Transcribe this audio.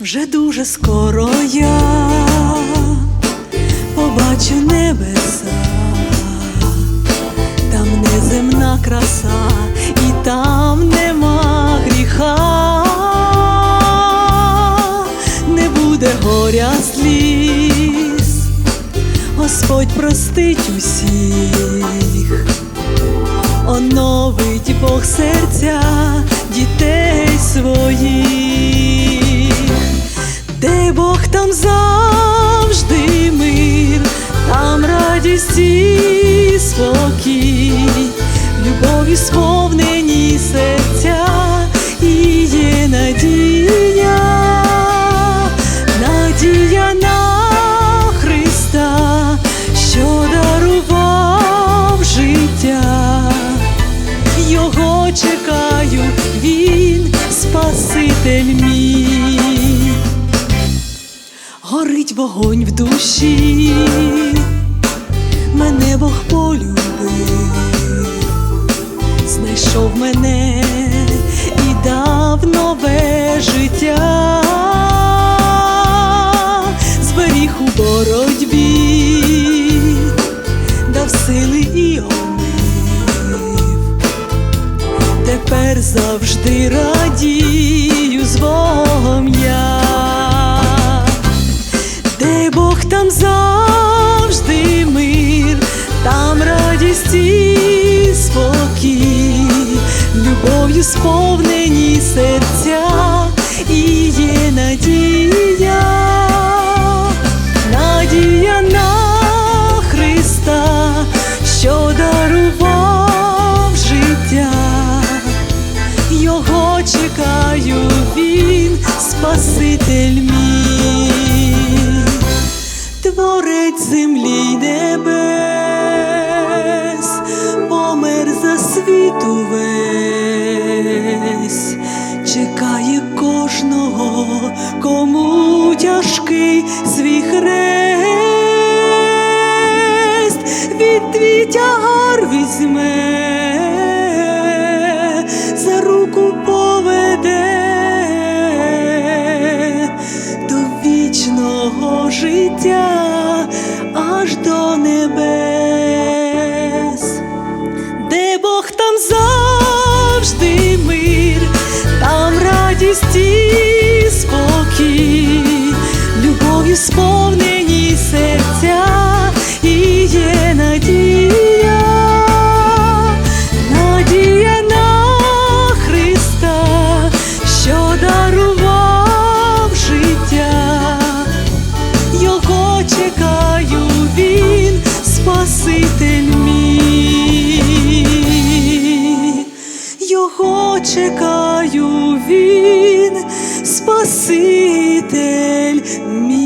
Вже дуже скоро я побачу небеса, там неземна краса, і там нема гріха, не буде горя сліз, Господь простить усіх, оновить Бог серця дітей своїх, радість спокій, любові сповнені серця і є надія, надія на Христа, що дарував життя. Його чекаю, він Спаситель мій. Горить вогонь в душі, мене Бог полюбив, знайшов мене і дав нове життя, зберіг у боротьбі, дав сили і омив тепер завжди радію радість і спокій, любов'ю сповнені серця і є надія, надія на Христа, що дарував життя. Його чекаю, він Спаситель мій, творець землі й небес, свій хрест, від твій тягар візьме, за руку поведе до вічного життя аж до небес, Спаситель мій.